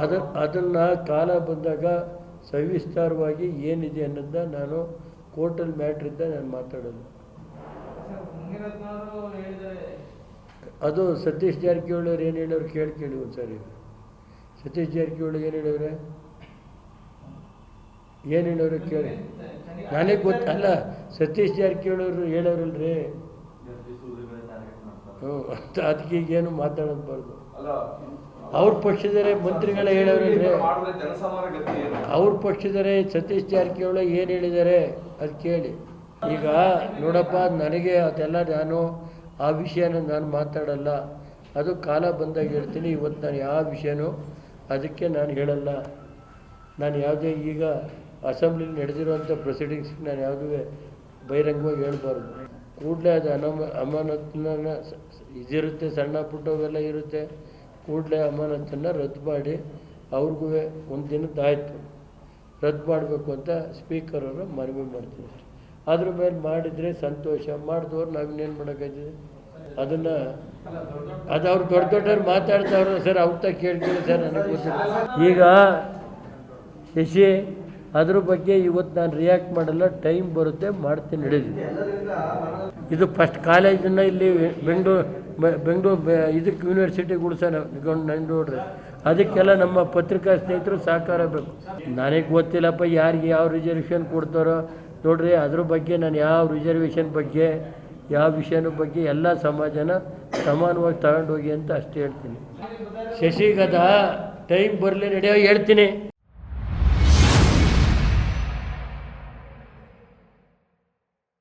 ಅದು ಅದನ್ನು ಕಾಲ ಬಂದಾಗ ಸವಿಸ್ತಾರವಾಗಿ ಏನಿದೆ ಅನ್ನೋದನ್ನ ನಾನು ಕೋರ್ಟಲ್ ಮ್ಯಾಟ್ರಿಂದ ನಾನು ಮಾತಾಡೋದು. ಅದು ಸತೀಶ್ ಜಾರಕಿಹೊಳಿ ಅವ್ರು ಏನು ಹೇಳೋರು ಕೇಳಿ ಕೇಳಿ ಒಂದು ಸಾರಿ ಸತೀಶ್ ಜಾರಕಿಹೊಳಿ ಏನು ಹೇಳವ್ರೆ ಏನು ಹೇಳೋರು ಕೇಳಿ. ನನಗೆ ಗೊತ್ತಲ್ಲ ಸತೀಶ್ ಜಾರಕಿಹೊಳಿ ಅವರು ಹೇಳೋರಲ್ರಿ ಹ್ಞೂ ಅಂತ ಅದಕ್ಕೆ ಈಗೇನು ಮಾತಾಡೋದ್ಬಾರ್ದು ಅಲ್ಲ ಅವ್ರ ಪಕ್ಷದರೆ ಮಂತ್ರಿಗಳೇ ಹೇಳೋರು ಮಾಡಿದ್ರೆ ಜನಸಾಮಾನ್ಯ ಗತಿ ಏನು? ಅವ್ರ ಪಕ್ಷದರೆ ಸತೀಶ್ ಜಾರಕಿಹೊಳಿ ಏನು ಹೇಳಿದ್ದಾರೆ ಅದು ಕೇಳಿ. ಈಗ ನೋಡಪ್ಪ ನನಗೆ ಅದೆಲ್ಲ ನಾನು ಆ ವಿಷಯನ ನಾನು ಮಾತಾಡಲ್ಲ. ಅದು ಕಾಲ ಬಂದಾಗ ಹೇಳ್ತೀನಿ ಇವತ್ತು ನಾನು ಯಾವ ವಿಷಯನೂ ಅದಕ್ಕೆ ನಾನು ಹೇಳಲ್ಲ. ನಾನು ಯಾವುದೇ ಈಗ ಅಸೆಂಬ್ಲಿ ನಡೆದಿರುವಂಥ ಪ್ರೊಸೀಡಿಂಗ್ಸ್ ನಾನು ಯಾವುದೂ ಬಹಿರಂಗವಾಗಿ ಹೇಳ್ಬಾರ್ದು. ಕೂಡಲೇ ಅದು ಅನಮ ಅಮಾನತ್ನ ಇದಿರುತ್ತೆ ಸಣ್ಣ ಪುಟ್ಟವೆಲ್ಲ ಇರುತ್ತೆ. ಕೂಡಲೇ ಅಮಾನತನ್ನು ರದ್ದು ಮಾಡಿ ಅವ್ರಿಗೂ ಒಂದು ದಿನದ್ದಾಯಿತು ರದ್ದು ಮಾಡಬೇಕು ಅಂತ ಸ್ಪೀಕರ್ ಅವರು ಮನವಿ ಮಾಡ್ತಿದ್ದಾರೆ. ಅದ್ರ ಮೇಲೆ ಮಾಡಿದರೆ ಸಂತೋಷ. ಮಾಡಿದವ್ರು ನಾವಿನ್ನೇನು ಮಾಡೋಕ್ಕಾಯ್ತದೆ? ಅದನ್ನು ಅದು ಅವ್ರು ದೊಡ್ಡ ದೊಡ್ಡವ್ರು ಮಾತಾಡ್ತಾವ್ರ ಸರ್ ಅವ್ರ ಕೇಳ್ತೀವಿ ಸರ್ ನನಗೆ ಈಗ ಶಶಿ, ಅದ್ರ ಬಗ್ಗೆ ಇವತ್ತು ನಾನು ರಿಯಾಕ್ಟ್ ಮಾಡಲ್ಲ ಟೈಮ್ ಬರುತ್ತೆ, ಮಾಡ್ತೀನಿ ಹಿಡಿದು ಇದು ಫಸ್ಟ್ ಕಾಲೇಜನ್ನು ಇಲ್ಲಿ ಬೆಂಗಳೂರು ಬೆಂಗಳೂರು ಇದಕ್ಕೆ ಯೂನಿವರ್ಸಿಟಿ ಕೂಡ ಸರ್ ನೋಡ್ರಿ ಅದಕ್ಕೆಲ್ಲ ನಮ್ಮ ಪತ್ರಿಕಾ ಸ್ನೇಹಿತರು ಸಹಕಾರ ಬೇಕು. ನನಗೆ ಗೊತ್ತಿಲ್ಲಪ್ಪ ಯಾರಿಗೆ ಯಾವ ರಿಸರ್ವೇಷನ್ ಕೊಡ್ತಾರೋ. ನೋಡ್ರಿ, ಅದ್ರ ಬಗ್ಗೆ ನಾನು ಯಾವ ರಿಸರ್ವೇಷನ್ ಬಗ್ಗೆ, ಯಾವ ವಿಷಯನ ಬಗ್ಗೆ ಎಲ್ಲ ಸಮಾಜನ ಸಮಾನವಾಗಿ ತಗೊಂಡೋಗಿ ಅಂತ ಅಷ್ಟೇ ಹೇಳ್ತೀನಿ. ಶಶಿಗದ ಟೈಮ್ ಬರಲಿ ನಡೆಯೋ ಹೇಳ್ತೀನಿ.